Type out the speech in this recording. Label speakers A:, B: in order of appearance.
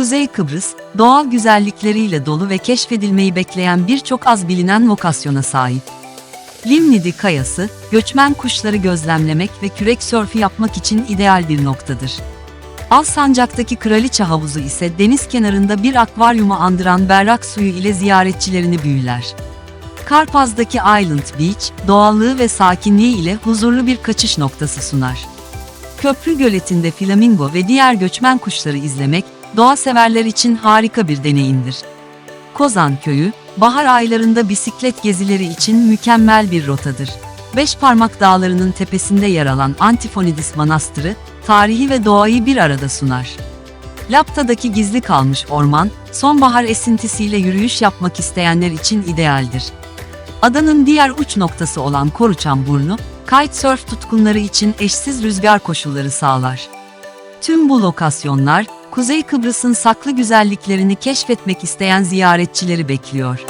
A: Kuzey Kıbrıs, doğal güzellikleriyle dolu ve keşfedilmeyi bekleyen birçok az bilinen lokasyona sahip. Limnidi Kayası, göçmen kuşları gözlemlemek ve kürek sörfü yapmak için ideal bir noktadır. Alsancak'taki Kraliçe Havuzu ise deniz kenarında bir akvaryumu andıran berrak suyu ile ziyaretçilerini büyüler. Karpaz'daki Island Beach, doğallığı ve sakinliği ile huzurlu bir kaçış noktası sunar. Köprü göletinde flamingo ve diğer göçmen kuşları izlemek, doğa severler için harika bir deneyimdir. Kozan Köyü, bahar aylarında bisiklet gezileri için mükemmel bir rotadır. Beşparmak Dağları'nın tepesinde yer alan Antifonidis Manastırı, tarihi ve doğayı bir arada sunar. Lapta'daki gizli kalmış orman, sonbahar esintisiyle yürüyüş yapmak isteyenler için idealdir. Adanın diğer uç noktası olan Koruçan Burnu, kitesurf tutkunları için eşsiz rüzgar koşulları sağlar. Tüm bu lokasyonlar, Kuzey Kıbrıs'ın saklı güzelliklerini keşfetmek isteyen ziyaretçileri bekliyor.